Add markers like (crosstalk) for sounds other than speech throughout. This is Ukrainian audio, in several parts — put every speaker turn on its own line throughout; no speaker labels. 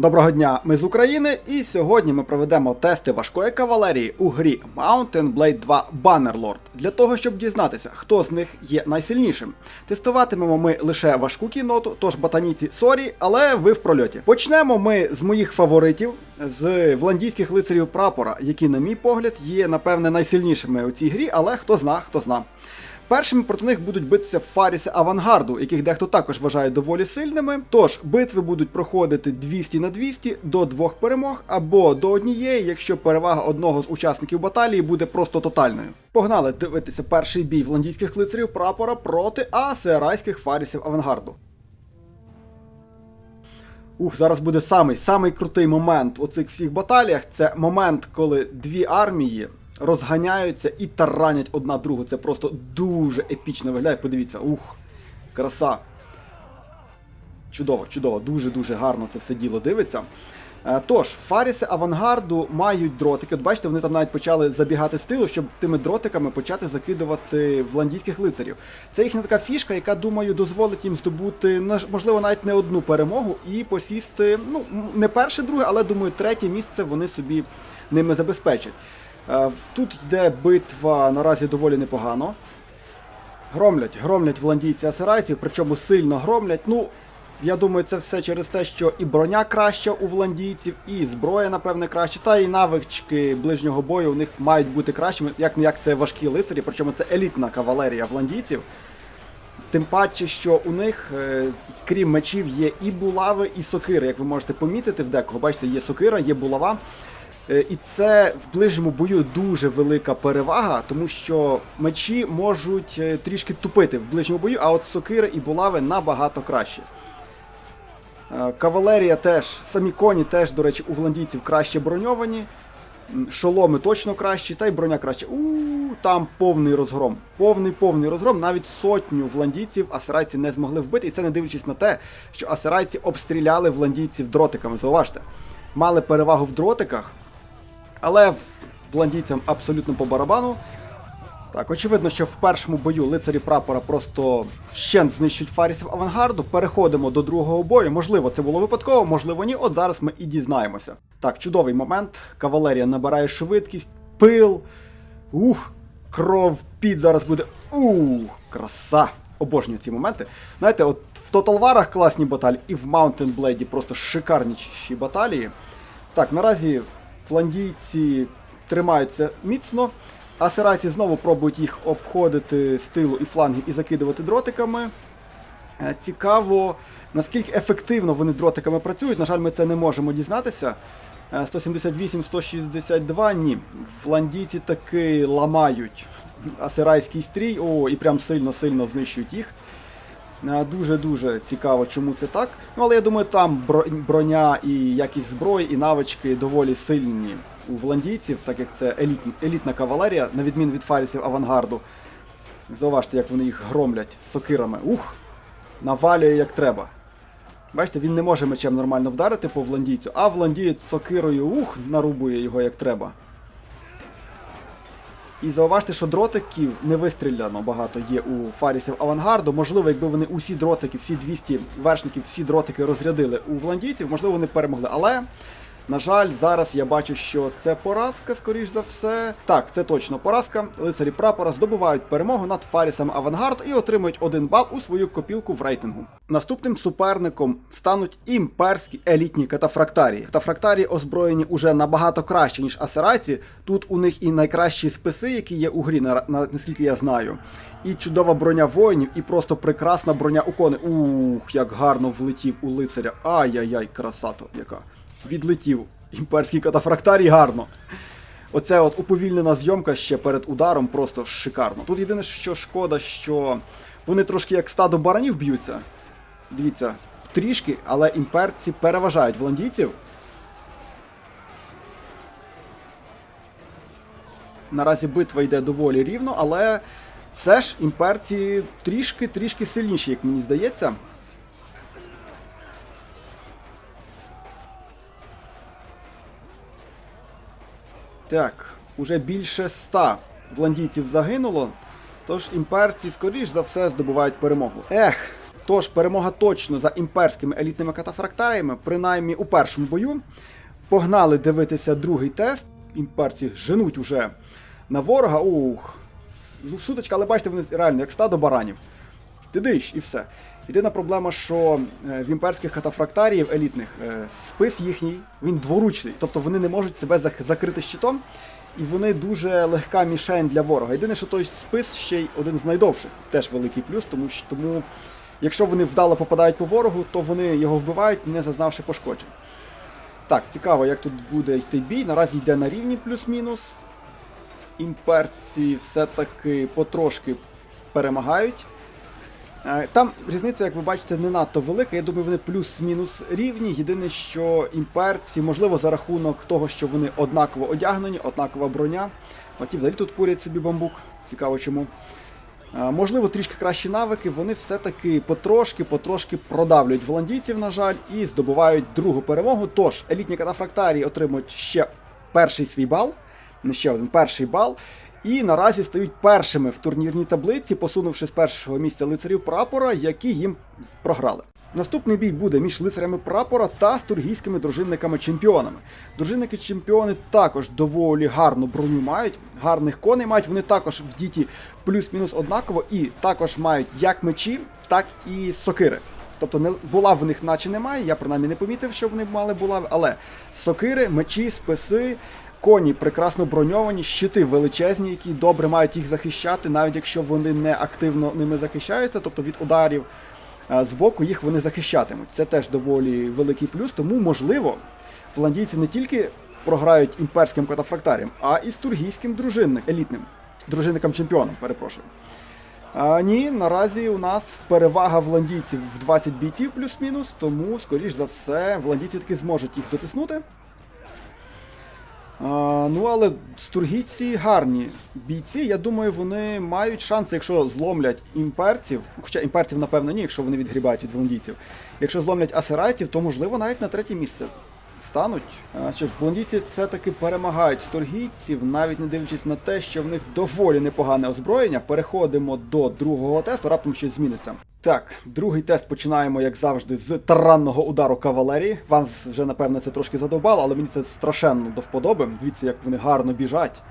Доброго дня, ми з України, і сьогодні ми проведемо тести важкої кавалерії у грі Mountain Blade 2 Bannerlord для того, щоб дізнатися, хто з них є найсильнішим. Тестуватимемо ми лише важку кінноту, тож ботаніці сорі, але ви в прольоті. Почнемо ми з моїх фаворитів, з вландійських лицарів прапора, які, на мій погляд, є напевне найсильнішими у цій грі, але хто зна, хто зна. Першими проти них будуть битися фаріси авангарду, яких дехто також вважає доволі сильними. Тож битви будуть проходити 200 на 200 до двох перемог або до однієї, якщо перевага одного з учасників баталії буде просто тотальною. Погнали дивитися перший бій вландійських лицарів прапора проти асерайських фарісів авангарду. Ух, зараз буде самий самий крутий момент у цих всіх баталіях. Це момент, коли дві армії розганяються і таранять одна другу. Це просто дуже епічно виглядає. Подивіться, ух, краса. Чудово, чудово, дуже-дуже гарно це все діло дивиться. Е, Тож, фаріси авангарду мають дротики. От бачите, вони там навіть почали забігати з тилу, щоб тими дротиками почати закидувати вландійських лицарів. Це їхня така фішка, яка, думаю, дозволить їм здобути, можливо, навіть не одну перемогу і посісти, ну, не перше, друге, але думаю, третє місце вони собі ними забезпечать. Е, Тут йде битва наразі доволі непогано. Громлять, громлять вландійці асирайців, причому сильно громлять. Ну, я думаю, це все через те, що і броня краща у вландійців, і зброя, напевне, краща, та і навички ближнього бою у них мають бути кращими, як не як це важкі лицарі, причому це елітна кавалерія вландійців. Тим паче, що у них, е, крім мечів, є і булави, і сокири. Як ви можете помітити, в декого, бачите, є сокира, є булава. Е, І це в ближньому бою дуже велика перевага, тому що мечі можуть е, трішки тупити в ближньому бою, а от сокири і булави набагато краще. Е, Кавалерія теж, самі коні теж, до речі, у вландійців краще броньовані. Шоломи точно кращі, та й броня краще. У там повний розгром. Повний повний розгром. Навіть сотню вландійців асирайці не змогли вбити. І це не дивлячись на те, що асирайці обстріляли вландійців дротиками. Зауважте, мали перевагу в дротиках, але вландійцям абсолютно по барабану. Так, очевидно, що в першому бою лицарі прапора просто вщент знищують фарісів авангарду. Переходимо до другого бою. Можливо, це було випадково, можливо, ні. От зараз ми і дізнаємося. Так, чудовий момент. Кавалерія набирає швидкість, пил. Ух, кров, під зараз буде. Ух, краса. Обожнюю ці моменти. Знаєте, от в War класні баталії, і в Mountain Blade просто шикарніші баталії. Так, наразі фландійці тримаються міцно. Асирайці знову пробують їх обходити з тилу і флангів і закидувати дротиками. Е, Цікаво, наскільки ефективно вони дротиками працюють. На жаль, ми це не можемо дізнатися. Е, 178-162, ні. Фландійці таки ламають асирайський стрій, о, і прям сильно-сильно знищують їх. Дуже-дуже цікаво, чому це так. Ну, але я думаю, там броня і якість зброї, і навички доволі сильні у вландійців, так як це елітна, елітна кавалерія, на відміну від фарісів авангарду. Зауважте, як вони їх громлять сокирами. Ух! Навалює як треба. Бачите, він не може мечем нормально вдарити по вландійцю, а вландієць сокирою ух, нарубує його як треба. І зауважте, що дротиків не вистріляно багато є у фарісів авангарду. Можливо, якби вони усі дротики, всі 200 вершників, всі дротики розрядили у вландійців, можливо, вони перемогли. Але, на жаль, зараз я бачу, що це поразка, скоріш за все. Так, це точно поразка. Лицарі прапора здобувають перемогу над фарісами авангарду і отримують один бал у свою копілку в рейтингу. Наступним суперником стануть імперські елітні катафрактарії. Катафрактарії озброєні уже набагато краще, ніж асирайці. Тут у них і найкращі списи, які є у грі, на, на, наскільки я знаю. І чудова броня воїнів, і просто прекрасна броня у коней. Ух, як гарно влетів у лицаря. Ай-яй-яй, красато яка. Відлетів імперський катафрактарій гарно. Оце от уповільнена зйомка ще перед ударом просто шикарно. Тут єдине, що шкода, що вони трошки як стадо баранів б'ються. Дивіться, трішки, але імперці переважають вландійців. Наразі битва йде доволі рівно, але все ж імперці трішки-трішки сильніші, як мені здається. Так, уже більше ста вландійців загинуло, тож імперці, скоріш за все, здобувають перемогу. Ех, Тож перемога точно за імперськими елітними катафрактаріями, принаймні у першому бою. Погнали дивитися другий тест. Імперці женуть уже на ворога. Ух, сутичка, але бачите, вони реально як стадо баранів. Ти диш і все. Єдина проблема, що е, в імперських катафрактаріїв елітних е, спис їхній, він дворучний, тобто вони не можуть себе закрити щитом, і вони дуже легка мішень для ворога. Єдине, що той спис ще й один з найдовших, теж великий плюс, тому що тому, якщо вони вдало попадають по ворогу, то вони його вбивають, не зазнавши пошкоджень. Так, цікаво, як тут буде йти бій. Наразі йде на рівні плюс-мінус. Імперці все-таки потрошки перемагають. Е, Там різниця, як ви бачите, не надто велика. Я думаю, вони плюс-мінус рівні. Єдине, що імперці, можливо, за рахунок того, що вони однаково одягнені, однакова броня. От взагалі тут курять собі бамбук. Цікаво чому. Е, Можливо, трішки кращі навики, вони все-таки потрошки, потрошки продавлюють голландійців, на жаль, і здобувають другу перемогу. Тож, елітні катафрактарії отримують ще перший свій бал, не ще один перший бал. І наразі стають першими в турнірній таблиці, посунувши з першого місця лицарів прапора, які їм програли. Наступний бій буде між лицарями прапора та стургійськими дружинниками-чемпіонами. Дружинники-чемпіони також доволі гарну броню мають, гарних коней мають. Вони також в діті плюс-мінус однаково і також мають як мечі, так і сокири. Тобто не булав в них наче немає, я принаймні не помітив, що вони мали булави, але сокири, мечі, списи, коні прекрасно броньовані, щити величезні, які добре мають їх захищати, навіть якщо вони не активно ними захищаються, тобто від ударів е, з боку їх вони захищатимуть. Це теж доволі великий плюс, тому можливо, фландійці не тільки програють імперським катафрактаріям, а і з тургійським елітним дружинникам-чемпіоном, перепрошую. А, ні, наразі у нас перевага вландійців в 20 бійців плюс-мінус, тому, скоріш за все, вландійці таки зможуть їх дотиснути. Ну, але стургійці гарні бійці. Я думаю, вони мають шанси, якщо зломлять імперців. Хоча імперців, напевно, ні, якщо вони відгрібають від волондійців. Якщо зломлять асирайців, то можливо навіть на третє місце стануть. А, Що вландійці все-таки перемагають сторгійців, навіть не дивлячись на те, що в них доволі непогане озброєння. Переходимо до другого тесту, раптом щось зміниться. Так, другий тест починаємо, як завжди, з таранного удару кавалерії. Вам вже, напевно, це трошки задовбало, але мені це страшенно до вподоби. Дивіться, як вони гарно біжать.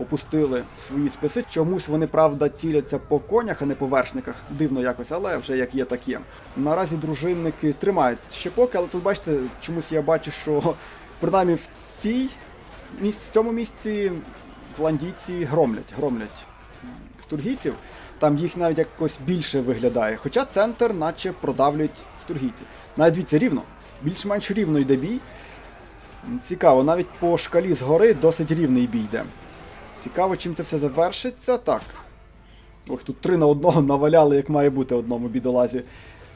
Опустили свої списи. Чомусь вони, правда, ціляться по конях, а не по вершниках. Дивно якось, але вже як є, так є. Наразі дружинники тримають ще поки, але тут бачите, чомусь я бачу, що принаймні в цій в цьому місці фландійці громлять, громлять стургійців. Там їх навіть якось більше виглядає. Хоча центр, наче продавлюють стургійці. Навіть дивіться, рівно. Більш-менш рівно йде бій. Цікаво, навіть по шкалі згори досить рівний бій йде. Цікаво, чим це все завершиться. Так. Ох, тут 3 на одного наваляли, як має бути одному бідолазі.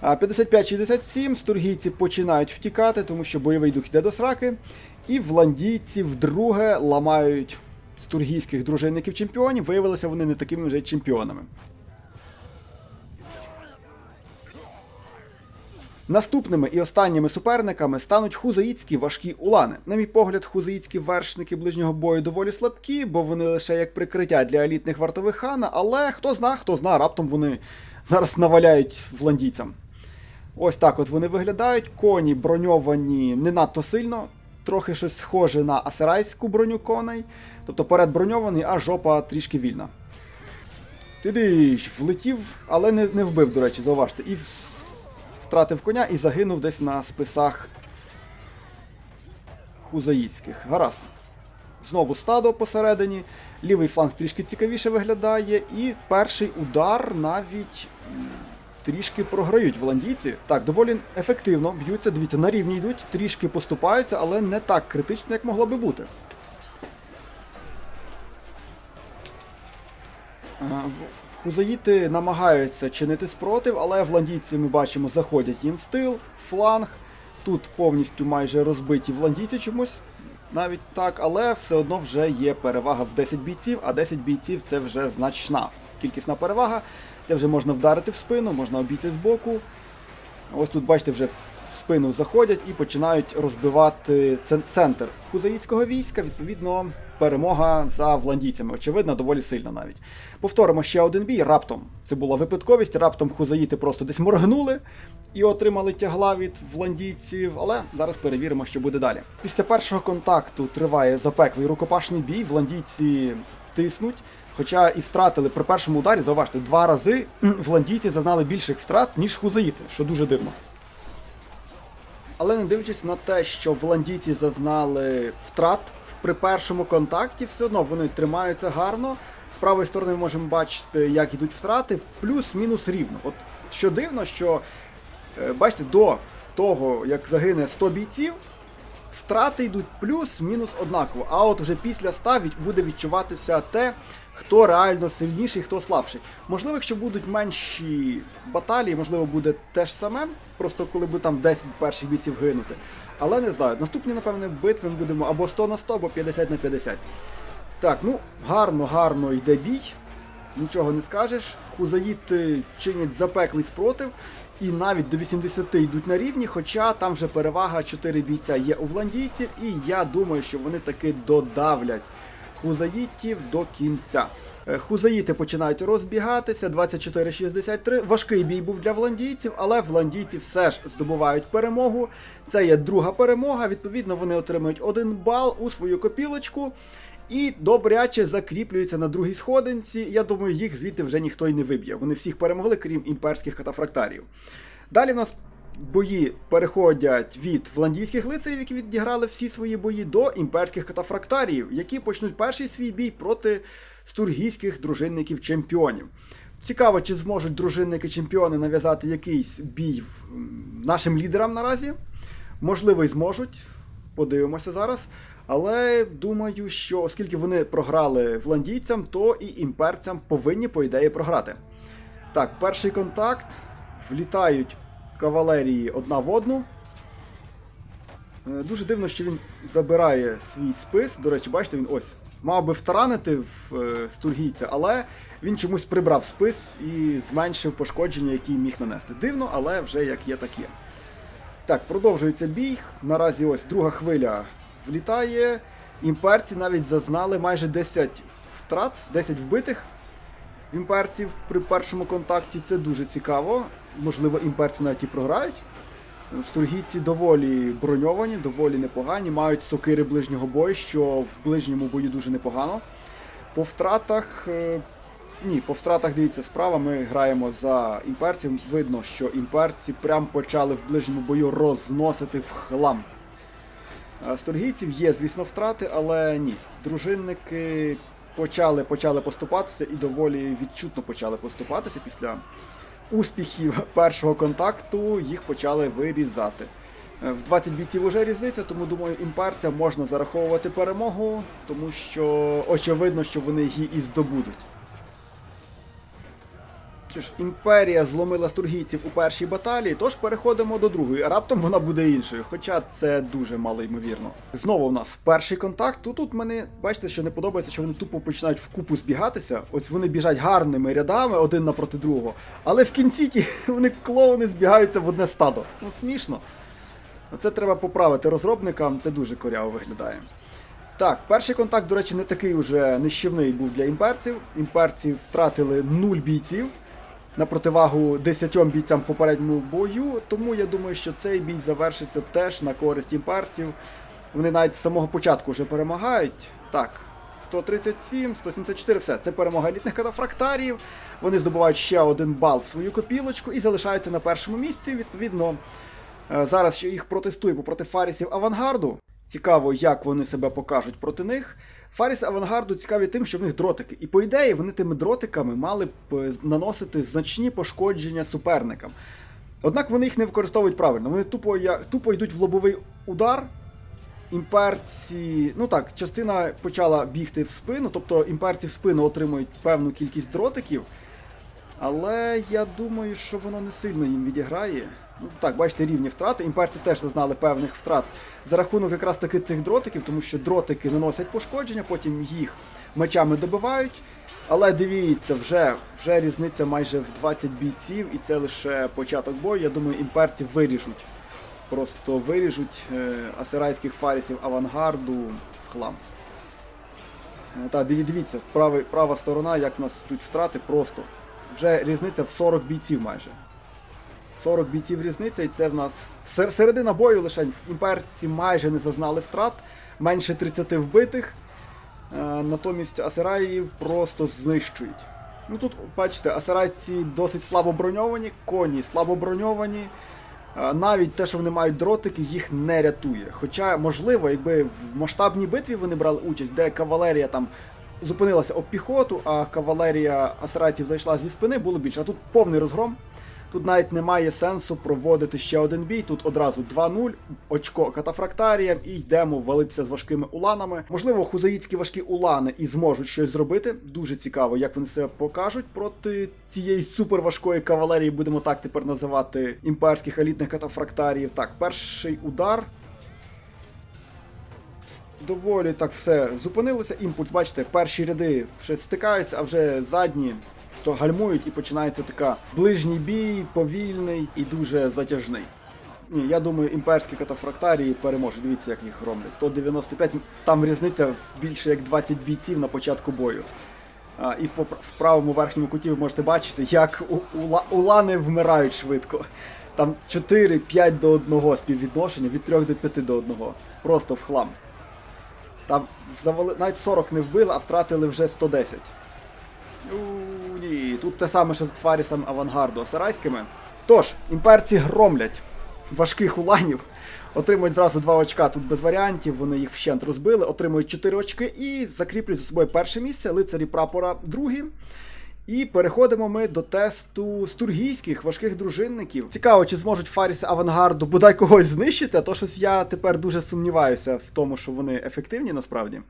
55-67 стургійці починають втікати, тому що бойовий дух йде до сраки. І вландійці вдруге ламають стургійських дружинників чемпіонів. Виявилися вони не такими вже чемпіонами. Наступними і останніми суперниками стануть хузаїцькі важкі улани. На мій погляд, хузаїцькі вершники ближнього бою доволі слабкі, бо вони лише як прикриття для елітних вартових хана, але хто зна, хто зна, раптом вони зараз наваляють вландійцям. Ось так от вони виглядають. Коні броньовані не надто сильно, трохи щось схоже на асирайську броню коней. Тобто перед броньований, а жопа трішки вільна. Тидиш, влетів, але не, не вбив, до речі, зауважте. І втратив коня і загинув десь на списах хузаїцьких. Гаразд. Знову стадо посередині. Лівий фланг трішки цікавіше виглядає. І перший удар навіть трішки програють воландійці. Так, доволі ефективно б'ються. Дивіться, на рівні йдуть, трішки поступаються, але не так критично, як могло би бути. Хузаїти намагаються чинити спротив, але вландійці ми бачимо заходять їм в тил, фланг. Тут повністю майже розбиті вландійці чомусь. Навіть так, але все одно вже є перевага в 10 бійців, а 10 бійців це вже значна кількісна перевага. Це вже можна вдарити в спину, можна обійти з боку. Ось тут, бачите, вже в спину заходять і починають розбивати центр хузаїцького війська. Відповідно, перемога за вландійцями. Очевидно, доволі сильна навіть. Повторимо ще один бій. Раптом це була випадковість. Раптом хузаїти просто десь моргнули і отримали тягла від вландійців. Але зараз перевіримо, що буде далі. Після першого контакту триває запеклий рукопашний бій. Вландійці тиснуть. Хоча і втратили при першому ударі, зауважте, два рази вландійці зазнали більших втрат, ніж хузаїти, що дуже дивно. Але не дивлячись на те, що вландійці зазнали втрат при першому контакті, все одно вони тримаються гарно. З правої сторони ми можемо бачити, як йдуть втрати, плюс-мінус рівно. От що дивно, що е, бачите, до того, як загине 100 бійців, втрати йдуть плюс-мінус однаково. А от вже після 100 буде відчуватися те, хто реально сильніший, хто слабший. Можливо, якщо будуть менші баталії, можливо, буде те ж саме, просто коли буде там 10 перших бійців гинути. Але не знаю. Наступні, напевне, битви ми будемо або 100 на 100, або 50 на 50. Так, ну гарно, гарно йде бій. Нічого не скажеш. Хузаїти чинять запеклий спротив. І навіть до 80 йдуть на рівні, хоча там вже перевага 4 бійця є у вландійців, і я думаю, що вони таки додавлять хузаїтів до кінця. Е, Хузаїти починають розбігатися, 24-63. Важкий бій був для вландійців, але вландійці все ж здобувають перемогу. Це є друга перемога. Відповідно, вони отримують один бал у свою копілочку. І добряче закріплюються на другій сходинці. Я думаю, їх звідти вже ніхто й не виб'є. Вони всіх перемогли, крім імперських катафрактарів. Далі в нас бої переходять від вландійських лицарів, які відіграли всі свої бої, до імперських катафрактарів, які почнуть перший свій бій проти стургійських дружинників-чемпіонів. Цікаво, чи зможуть дружинники-чемпіони нав'язати якийсь бій нашим лідерам наразі. Можливо, і зможуть. Подивимося зараз. Але думаю, що оскільки вони програли вландійцям, то і імперцям повинні, по ідеї, програти. Так, перший контакт. Влітають кавалерії одна в одну. Е, Дуже дивно, що він забирає свій спис. До речі, бачите, він ось. Мав би втаранити в е, стургійця, але він чомусь прибрав спис і зменшив пошкодження, які міг нанести. Дивно, але вже як є, так є. Так, продовжується бій. Наразі ось друга хвиля влітає. Імперці навіть зазнали майже 10 втрат, 10 вбитих імперців при першому контакті. Це дуже цікаво. Можливо, імперці навіть і програють. Стургійці доволі броньовані, доволі непогані, мають сокири ближнього бою, що в ближньому бою дуже непогано. По втратах. е, Ні, по втратах дивіться справа. Ми граємо за імперців. Видно, що імперці прям почали в ближньому бою розносити в хлам. А Стургійців є, звісно, втрати, але ні. Дружинники почали, почали поступатися і доволі відчутно почали поступатися після успіхів першого контакту, їх почали вирізати. Е, В 20 бійців уже різниця, тому думаю, імперцям можна зараховувати перемогу, тому що очевидно, що вони її і здобудуть. Що ж, імперія зломила стургійців у першій баталії, тож переходимо до другої, а раптом вона буде іншою, хоча це дуже мало ймовірно. Знову у нас перший контакт. Тут, тут мені бачите, що не подобається, що вони тупо починають вкупу збігатися. Ось вони біжать гарними рядами один напроти другого. Але в кінці ті (laughs) вони клоуни збігаються в одне стадо. Ну смішно. Це треба поправити розробникам, це дуже коряво виглядає. Так, перший контакт, до речі, не такий уже нищівний був для імперців. Імперці втратили 0 бійців на противагу 10 бійцям попередньому бою, тому я думаю, що цей бій завершиться теж на користь імперців. Вони навіть з самого початку вже перемагають. Так, 137, 174, все. Це перемога елітних катафрактарів. Вони здобувають ще один бал в свою копілочку і залишаються на першому місці. Відповідно, е, зараз ще їх протестуємо проти Фарісів Авангарду. Цікаво, як вони себе покажуть проти них. Фаріс Авангарду цікаві тим, що в них дротики. І по ідеї вони тими дротиками мали б е, наносити значні пошкодження суперникам. Однак вони їх не використовують правильно. Вони тупо, тупо йдуть в лобовий удар. Імперці, ну так, частина почала бігти в спину, тобто імперці в спину отримують певну кількість дротиків. Але я думаю, що воно не сильно їм відіграє. Так, бачите, рівні втрати. Імперці теж зазнали певних втрат за рахунок якраз таки цих дротиків, тому що дротики наносять пошкодження, потім їх мечами добивають. Але дивіться, вже, вже різниця майже в 20 бійців, і це лише початок бою. Я думаю, імперці виріжуть. Просто виріжуть е, асирайських фарісів авангарду в хлам. Е, Та, дивіться, правий, права сторона, як в нас тут втрати, просто. Вже різниця в 40 бійців майже. 40 бійців різниця, і це в нас сер- середина бою лише імперці майже не зазнали втрат, менше 30 вбитих. Е, Натомість асираїв просто знищують. Ну тут, бачите, асирайці досить слабо броньовані, коні слабо броньовані. Е, Навіть те, що вони мають дротики, їх не рятує. Хоча, можливо, якби в масштабній битві вони брали участь, де кавалерія там зупинилася об піхоту, а кавалерія асирайців зайшла зі спини, було більше. А тут повний розгром. Тут навіть немає сенсу проводити ще один бій. Тут одразу 2-0, очко катафрактаріям і йдемо валитися з важкими уланами. Можливо, хузаїцькі важкі улани і зможуть щось зробити. Дуже цікаво, як вони себе покажуть проти цієї суперважкої кавалерії, будемо так тепер називати імперських елітних катафрактаріїв. Так, перший удар. Доволі так все зупинилося. Імпульс, бачите, перші ряди вже стикаються, а вже задні то гальмують і починається така ближній бій, повільний і дуже затяжний. Ні, я думаю, імперські катафрактарії переможуть. Дивіться, як їх громлять. 195, там різниця в більше як 20 бійців на початку бою. А, і в, правому верхньому куті ви можете бачити, як улани вмирають швидко. Там 4-5 до 1 співвідношення, від 3 до 5 до 1. Просто в хлам. Там завали... навіть 40 не вбили, а втратили вже 110. Ні, тут те саме, що з Фарісом авангарду асарайськими. Тож, імперці громлять важких уланів, отримують зразу 2 очка тут без варіантів, вони їх вщент розбили, отримують 4 очки і закріплюють за собою перше місце, лицарі прапора другі. І переходимо ми до тесту стургійських важких дружинників. Цікаво, чи зможуть Фаріси авангарду бодай когось знищити, а то щось я тепер дуже сумніваюся в тому, що вони ефективні насправді.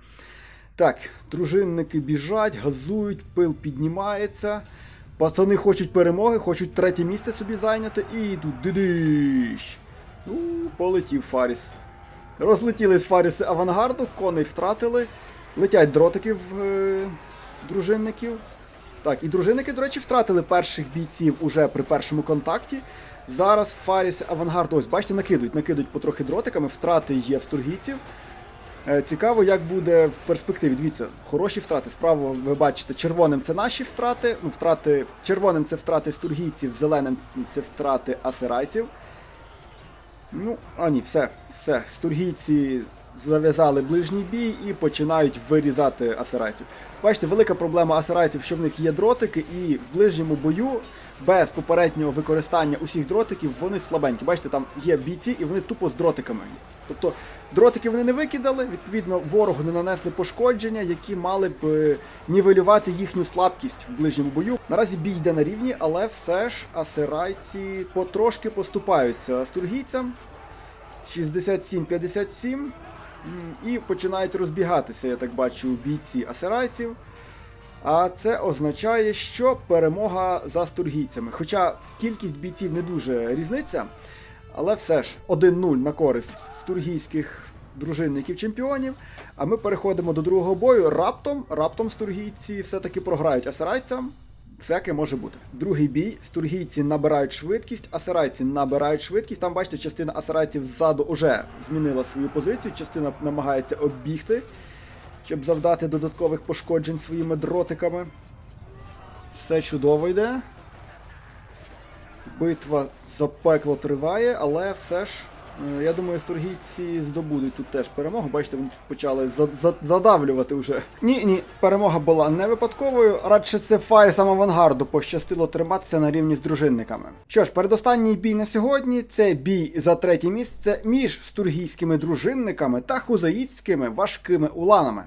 Так, дружинники біжать, газують, пил піднімається. Пацани хочуть перемоги, хочуть третє місце собі зайняти і йдуть дидищ. Ну, полетів Фаріс. Розлетілись Фаріси авангарду, коней втратили. Летять дротики в е, дружинників. Так, і дружинники, до речі, втратили перших бійців уже при першому контакті. Зараз Фаріс авангард, ось, бачите, накидують, накидують потрохи дротиками, втрати є в стургійців. Е, Цікаво, як буде в перспективі. Дивіться, хороші втрати. Справа ви бачите, червоним це наші втрати. Ну, втрати червоним це втрати стургійців, зеленим це втрати асирайців. Ну, а ні, все, все. Стургійці зав'язали ближній бій і починають вирізати асирайців. Бачите, велика проблема асирайців, що в них є дротики, і в ближньому бою без попереднього використання усіх дротиків вони слабенькі. Бачите, там є бійці і вони тупо з дротиками. Тобто дротики вони не викидали, відповідно, ворогу не нанесли пошкодження, які мали б е, нівелювати їхню слабкість в ближньому бою. Наразі бій йде на рівні, але все ж асирайці потрошки поступаються стургійцям. 67-57. І починають розбігатися, я так бачу, бійці асирайців. А це означає, що перемога за стургійцями. Хоча кількість бійців не дуже різниця, але все ж 1-0 на користь стургійських дружинників чемпіонів. А ми переходимо до другого бою. Раптом, раптом стургійці все-таки програють асирайцям. Всяке може бути. Другий бій. Стургійці набирають швидкість, асирайці набирають швидкість. Там, бачите, частина асирайців ззаду вже змінила свою позицію, частина намагається оббігти, щоб завдати додаткових пошкоджень своїми дротиками. Все чудово йде. Битва за пекло триває, але все ж, я думаю, стургійці здобудуть тут теж перемогу. Бачите, вони тут почали за- за- задавлювати вже. Ні, ні, перемога була не випадковою. Радше це Файсам авангарду пощастило триматися на рівні з дружинниками. Що ж, передостанній бій на сьогодні це бій за третє місце між стургійськими дружинниками та хузаїцькими важкими уланами.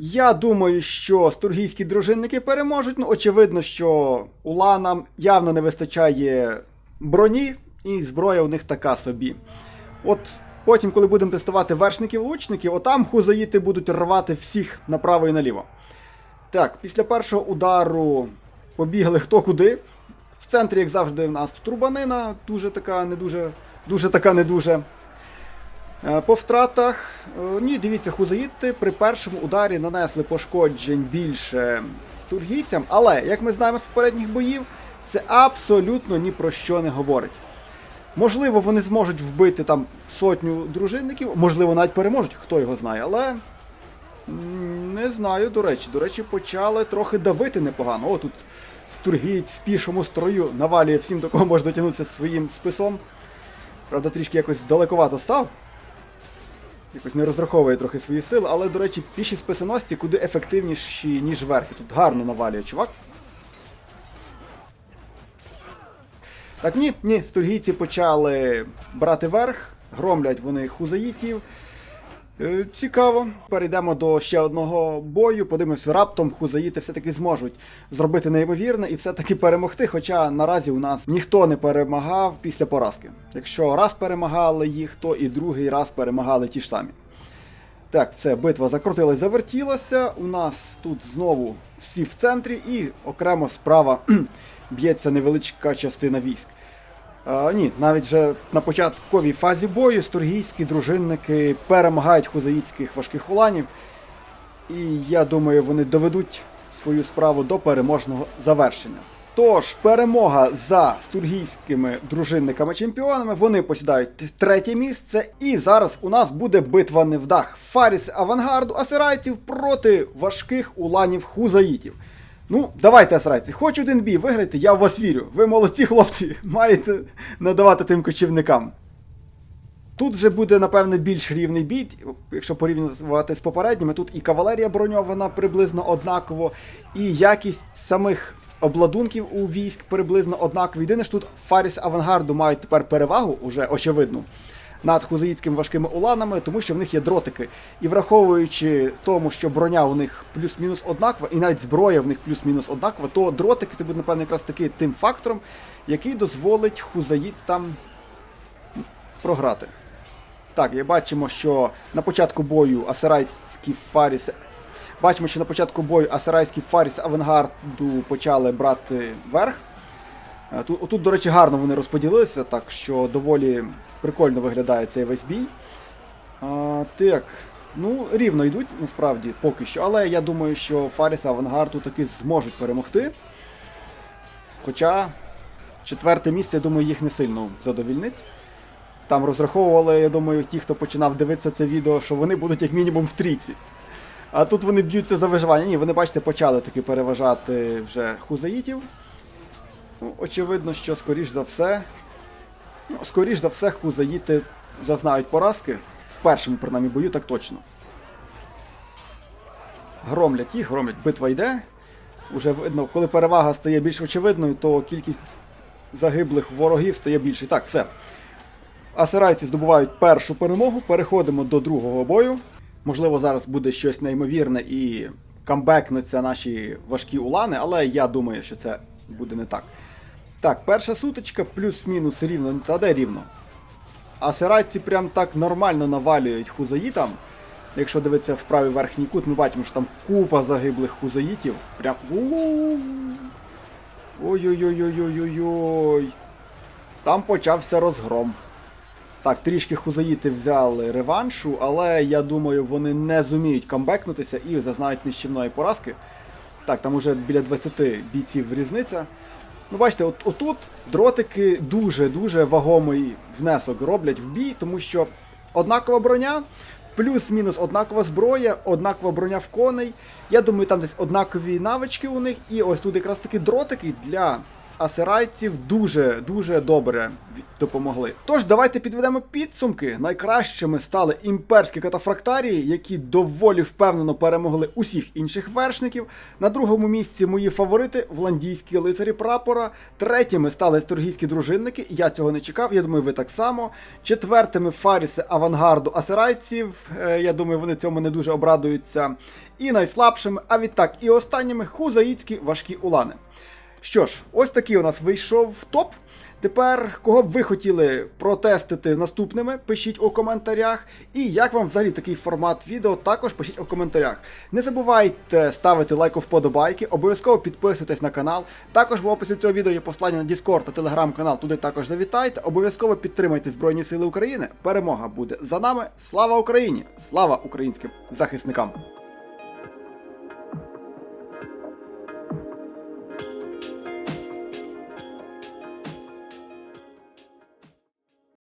Я думаю, що стургійські дружинники переможуть. Ну, очевидно, що уланам явно не вистачає броні, і зброя у них така собі. От потім, коли будемо тестувати вершників-лучників, отам хузаїти будуть рвати всіх направо і наліво. Так, після першого удару побігли хто куди. В центрі, як завжди, в нас тут рубанина, дуже така, не дуже, дуже така, не дуже. Е, По втратах, е, ні, дивіться, хузаїти при першому ударі нанесли пошкоджень більше стургійцям, але, як ми знаємо з попередніх боїв, це абсолютно ні про що не говорить. Можливо, вони зможуть вбити там сотню дружинників, можливо, навіть переможуть, хто його знає, але Не знаю, до речі. До речі, почали трохи давити непогано. О, тут Стургієць в пішому строю навалює всім, до кого може дотягнутися своїм списом. Правда, трішки якось далековато став. Якось не розраховує трохи свої сили, але, до речі, піші списоносці куди ефективніші, ніж верхи. Тут гарно навалює чувак. Так, ні, ні, стургійці почали брати верх, громлять вони хузаїтів. Е, Цікаво. Перейдемо до ще одного бою. Подивимось, раптом хузаїти все-таки зможуть зробити неймовірне і все-таки перемогти. Хоча наразі у нас ніхто не перемагав після поразки. Якщо раз перемагали їх, то і другий раз перемагали ті ж самі. Так, все, битва закрутилась, завертілася. У нас тут знову всі в центрі, і окремо справа б'ється невеличка частина військ. А, ні, навіть вже на початковій фазі бою стургійські дружинники перемагають хузаїцьких важких уланів. І я думаю, вони доведуть свою справу до переможного завершення. Тож, перемога за стургійськими дружинниками-чемпіонами. Вони посідають третє місце. І зараз у нас буде битва невдах. Фаріс авангарду асирайців проти важких уланів хузаїтів. Ну, давайте, асрайці, хоч один бій виграйте, я в вас вірю. Ви молодці хлопці, (laughs) маєте надавати тим кочівникам. Тут вже буде, напевне, більш рівний бій, якщо порівнювати з попередніми. Тут і кавалерія броньована приблизно однаково, і якість самих обладунків у військ приблизно однакові. Єдине ж тут Фаріс Авангарду мають тепер перевагу, уже очевидну, над хузаїцькими важкими уланами, тому що в них є дротики. І враховуючи тому, що броня у них плюс-мінус однакова, і навіть зброя в них плюс-мінус однакова, то дротики це буде, напевно, якраз таки тим фактором, який дозволить хузаїтам програти. Так, і бачимо, що на початку бою асарайські фаріси. Бачимо, що на початку бою асарайські фаріс авангарду почали брати верх. Е, Тут, тут, до речі, гарно вони розподілилися, так що доволі прикольно виглядає цей весь бій. А, так, ну, рівно йдуть, насправді, поки що, але я думаю, що Фаріс Авангарду таки зможуть перемогти. Хоча четверте місце, я думаю, їх не сильно задовільнить. Там розраховували, я думаю, ті, хто починав дивитися це відео, що вони будуть як мінімум в трійці. А тут вони б'ються за виживання. Ні, вони, бачите, почали таки переважати вже хузаїтів. Ну, очевидно, що скоріш за все. Ну, скоріш за все, хузаїти зазнають поразки. В першому, принаймні, бою, так точно. Громлять їх, громлять, битва йде. Уже видно, коли перевага стає більш очевидною, то кількість загиблих ворогів стає більше. Так, все. Асирайці здобувають першу перемогу. Переходимо до другого бою. Можливо, зараз буде щось неймовірне і камбекнуться наші важкі улани, але я думаю, що це буде не так. Так, перша сутичка, плюс-мінус рівно, та де рівно. Асирайці прям так нормально навалюють хузаїтам. Якщо дивитися в правий верхній кут, ми бачимо, що там купа загиблих хузаїтів. Прям. У-у-у. Ой-ой-ой-ой-ой-ой. Там почався розгром. Так, трішки хузаїти взяли реваншу, але я думаю, вони не зуміють камбекнутися і зазнають нищівної поразки. Так, там уже біля 20 бійців різниця. Ну, бачите, от, отут дротики дуже-дуже вагомий внесок роблять в бій, тому що однакова броня, плюс-мінус однакова зброя, однакова броня в коней. Я думаю, там десь однакові навички у них, і ось тут якраз таки дротики для асирайців дуже-дуже добре допомогли. Тож давайте підведемо підсумки. Найкращими стали імперські катафрактарії, які доволі впевнено перемогли усіх інших вершників. На другому місці мої фаворити вландійські лицарі прапора. Третіми стали стургійські дружинники. Я цього не чекав. Я думаю, ви так само. Четвертими фаріси авангарду асирайців. Е, Я думаю, вони цьому не дуже обрадуються. І найслабшими, а відтак і останніми хузаїцькі важкі улани. Що ж, ось такий у нас вийшов топ. Тепер, кого б ви хотіли протестити наступними, пишіть у коментарях. І як вам взагалі такий формат відео, також пишіть у коментарях. Не забувайте ставити лайк у вподобайки, обов'язково підписуйтесь на канал. Також в описі цього відео є послання на Discord та телеграм-канал, туди також завітайте. Обов'язково підтримайте Збройні Сили України. Перемога буде за нами. Слава Україні! Слава українським захисникам!